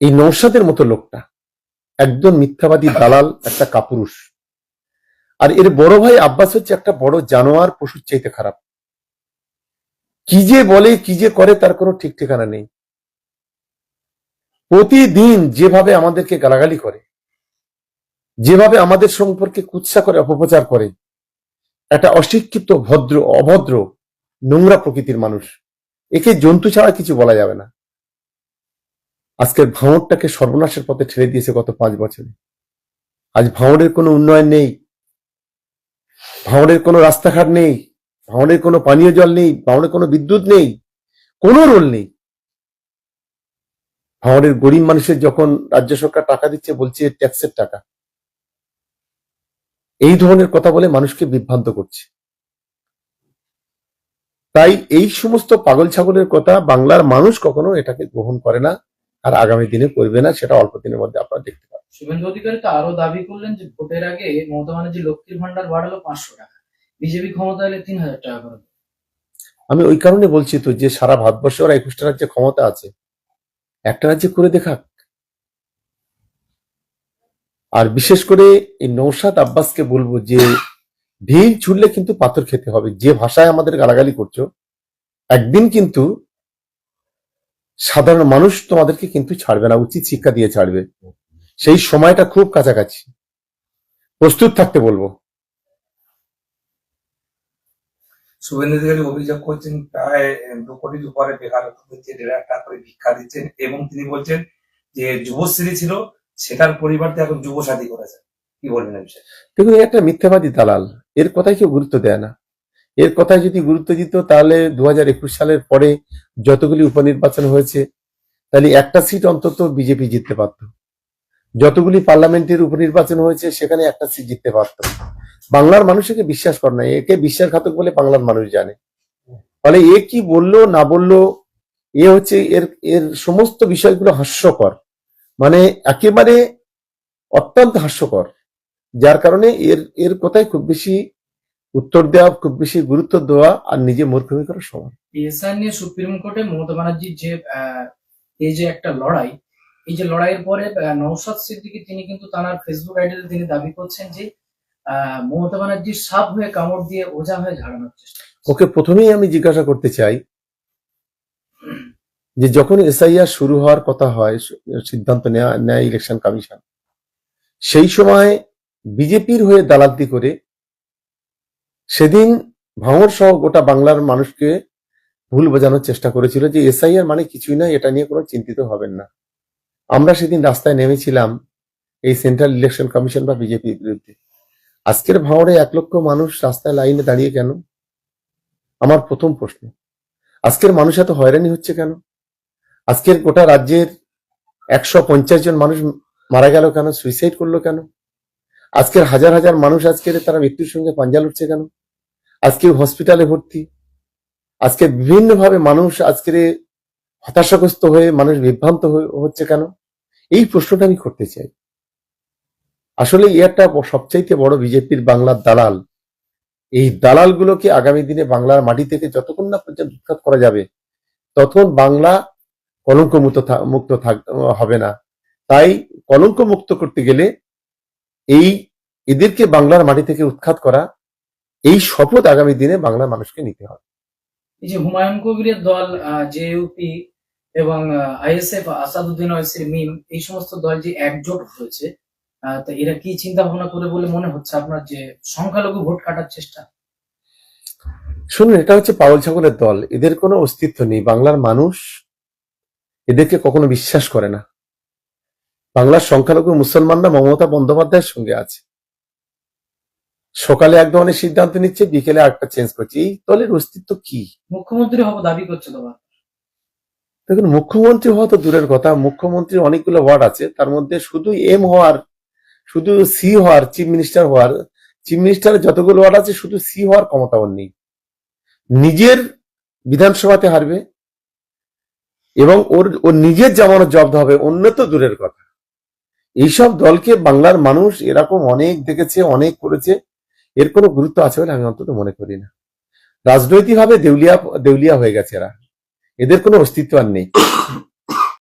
এই নৌসাদের মতো লোকটা। একদম মিথ্যাবাদী দালাল, একটা কাপুরুষ। আর এর বড় ভাই আব্বাস হচ্ছে একটা বড় জানোয়ার, পশুর চাইতে খারাপ। কি যে বলে, কি যে করে, তার কোনো ঠিক ঠিকানা নেই। প্রতিদিন যেভাবে আমাদেরকে গালাগালি করে, যেভাবে আমাদের সম্পর্কে কুৎসা করে, অপপ্রচার করে, একটা অশিক্ষিত, ভদ্র, অভদ্র, নোংরা প্রকৃতির মানুষ। একে জন্তু ছাড়া কিছু বলা যাবে না। আজকের ভাঁড়টাকে সর্বনাশের পথে ঠেলে দিয়েছে গত পাঁচ বছরে। আজ ভাঁড়ের কোনো উন্নয়ন নেই ভাঁড়ের কোনো রাস্তাঘাট নেই ভাঁড়ের কোনো পানীয় জল নেই ভাঁড়ের কোনো বিদ্যুৎ নেই, কোনো রোল নেই। ভাঁড়ের গরিব মানুষের যখন রাজ্য সরকার টাকা দিচ্ছে, বলছে ট্যাক্সের টাকা। এই ধরনের কথা বলে মানুষকে বিভ্রান্ত করছে। তাই এই সমস্ত পাগল ছাগলের কথা বাংলার মানুষ কখনো এটাকে গ্রহণ করে না। আর আগামী দিনে করবে না সেটা অল্প দিনের মধ্যে আপনারা দেখতে পাবেন। শুভেন্দু অধিকারী তো আরও দাবি করলেন যে ভোটের আগে মমতা ব্যানার্জি লক্ষ্মীর ভান্ডার বাড়ালো পাঁচশো টাকা। বিজেপি ক্ষমতা এলে তিন হাজার টাকা করে আমি ওই কারণে বলছি তো যে সারা ভারতবর্ষে ওরা একুশটা রাজ্যে ক্ষমতা আছে। একটা রাজ্যে করে দেখাক। আর বিশেষ করে এই নৌসাদ আব্বাসকে বলব যে ঢিল ছুড়লে কিন্তু পাথর খেতে হবে। যে ভাষায় আমাদের গালাগালি করছ একদিন কিন্তু সাধারণ মানুষ তোমাদেরকে কিন্তু ছাড়বে না উচিত শিক্ষা দিয়ে ছাড়বে। সেই সময়টা খুব কাছাকাছি। প্রস্তুত থাকতে বলব। শুভেন্দু অধিকারী অভিযোগ করছেন প্রায় দু কোটির উপরে বেকারত্ব হচ্ছে দেড় লাখ টাকা করে ভিক্ষা দিচ্ছেন এবং তিনি বলছেন যে যুবশ্রী ছিল সেটার পরিবর্তে এখন যুবসাথী করেছে। কি বলবেন এই দেখুন একটা মিথ্যাবাদী দালাল। এর কথাই কেউ গুরুত্ব দেয় না। এর কথায় যদি গুরুত্ব দিত, তাহলে দু হাজার একুশ সালের পরে যতগুলি উপনির্বাচন হয়েছে, তাহলে একটা সিট অন্তত বিজেপি জিততে পারত। যতগুলি পার্লামেন্টের উপনির্বাচন হয়েছে, সেখানে একটা সিট জিততে পারত। বাংলার মানুষকে বিশ্বাস করে না, একে বিশ্বাসঘাতক বলে বাংলার মানুষ জানে। ফলে এ কি বলল, না বলল, এ হচ্ছে এর এর সমস্ত বিষয়গুলো হাস্যকর। মানে একেবারে অত্যন্ত হাস্যকর। যার কারণে এর এর কথায় খুব বেশি উত্তর দেওয়া খুব বেশি গুরুত্ব দেওয়া আর নিজে মূর্খমি করা সমান এসআই নিয়ে সুপ্রিম কোর্টে মমতা ব্যানার্জির যে এই যে একটা লড়াই এই যে লড়াইয়ের পরে নওশাদ সিদ্দিকী তিনি কিন্তু তার ফেসবুক আইডিতে তিনি দাবি করছেন যে মমতা ব্যানার্জির সাপ হয়ে কামড় দিয়ে ওঝা হয়ে ঝাড়ানোর চেষ্টা। ওকে প্রথমেই আমি জিজ্ঞাসা করতে চাই যে যখন এসআইআর শুরু হওয়ার কথা হয় সিদ্ধান্ত নেওয়া নেয় ইলেকশন কমিশন সেই সময় বিজেপির হয়ে দালালতি করে সেদিন ভাঙর সহ গোটা বাংলার মানুষকে ভুল বোঝানোর চেষ্টা করেছিল যে এসআইআর মানে কিছুই না এটা নিয়ে কোনো চিন্তিত হবেন না। আমরা সেদিন রাস্তায় নেমেছিলাম এই সেন্ট্রাল ইলেকশন কমিশন বা বিজেপির বিরুদ্ধে। আজকের ভাঙড়ে এক লক্ষ মানুষ রাস্তায় লাইনে দাঁড়িয়ে কেন? আমার প্রথম প্রশ্ন। আজকের মানুষ এত হয়রানি হচ্ছে কেন? আজকের গোটা রাজ্যের একশো পঞ্চাশ জন মানুষ মারা গেল কেন? সুইসাইড করল কেন? আজকের হাজার হাজার মানুষ আজকের তারা মৃত্যুর সঙ্গে পাঞ্জা লড়ছে কেন? আজকে হসপিটালে ভর্তি। আজকে বিভিন্ন ভাবে মানুষ আজকের হতাশাগ্রস্ত হয়ে, মানুষ বিভ্রান্ত হচ্ছে কেন? এই প্রশ্নটা আমি করতে চাই। আসলে একটা সবচাইতে বড় বিজেপির বাংলার দালাল। এই দালালগুলোকে আগামী দিনে বাংলার মাটি থেকে যতক্ষণ না পর্যন্ত উৎখাত করা যাবে, ততক্ষণ বাংলা কলঙ্ক মুক্ত হবে না। তাই কলঙ্ক মুক্ত করতে গেলে এই এদেরকে বাংলার মাটি থেকে উৎখাত করা এই শপথ আগামী দিনে বাংলার মানুষকে নিতে হবে। এই যে হুমায়ুন কবিরের দল জেইউপি এবং আইএসএফ আসাদুদ্দিন মিম এই সমস্ত দল যে একজোট হয়েছে তো এরা কি চিন্তা ভাবনা করে বলে মনে হচ্ছে আপনার যে সংখ্যালঘু ভোট কাটার চেষ্টা? শুনুন এটা হচ্ছে পাগল ছাগলের দল। এদের কোনো অস্তিত্ব নেই। বাংলার মানুষ এদেরকে কখনো বিশ্বাস করে না। বাংলার সংখ্যালঘু মুসলমানরা মমতা বন্দ্যোপাধ্যায়ের সঙ্গে আছে। সকালে এক ধরনের সিদ্ধান্ত নিচ্ছে বিকেলে আরেকটা চেঞ্জ করছে। এই দলের অস্তিত্ব কি? মুখ্যমন্ত্রী হব দাবি করছে তো বা। দেখুন মুখ্যমন্ত্রী হওয়া তো দূরের কথা। মুখ্যমন্ত্রীর অনেকগুলো ওয়ার্ড আছে। তার মধ্যে শুধু এম হওয়ার শুধু সি হওয়ার চিফ মিনিস্টার হওয়ার চিফ মিনিস্টারের যতগুলো ওয়ার্ড আছে শুধু সি হওয়ার ক্ষমতা ওর নেই। নিজের বিধানসভাতে হারবে এবং ওর ওর নিজের জামানত জব্দ হবে অন্য তো দূরের কথা। এইসব দলকে বাংলার মানুষ এরকম অনেক দেখেছে অনেক করেছে। এর কোনো গুরুত্ব আছে বলে আমি অন্তত মনে করি না। রাজনৈতিকভাবে দেউলিয়া দেউলিয়া হয়ে গেছে এরা। এদের কোনো অস্তিত্ব আর নেই।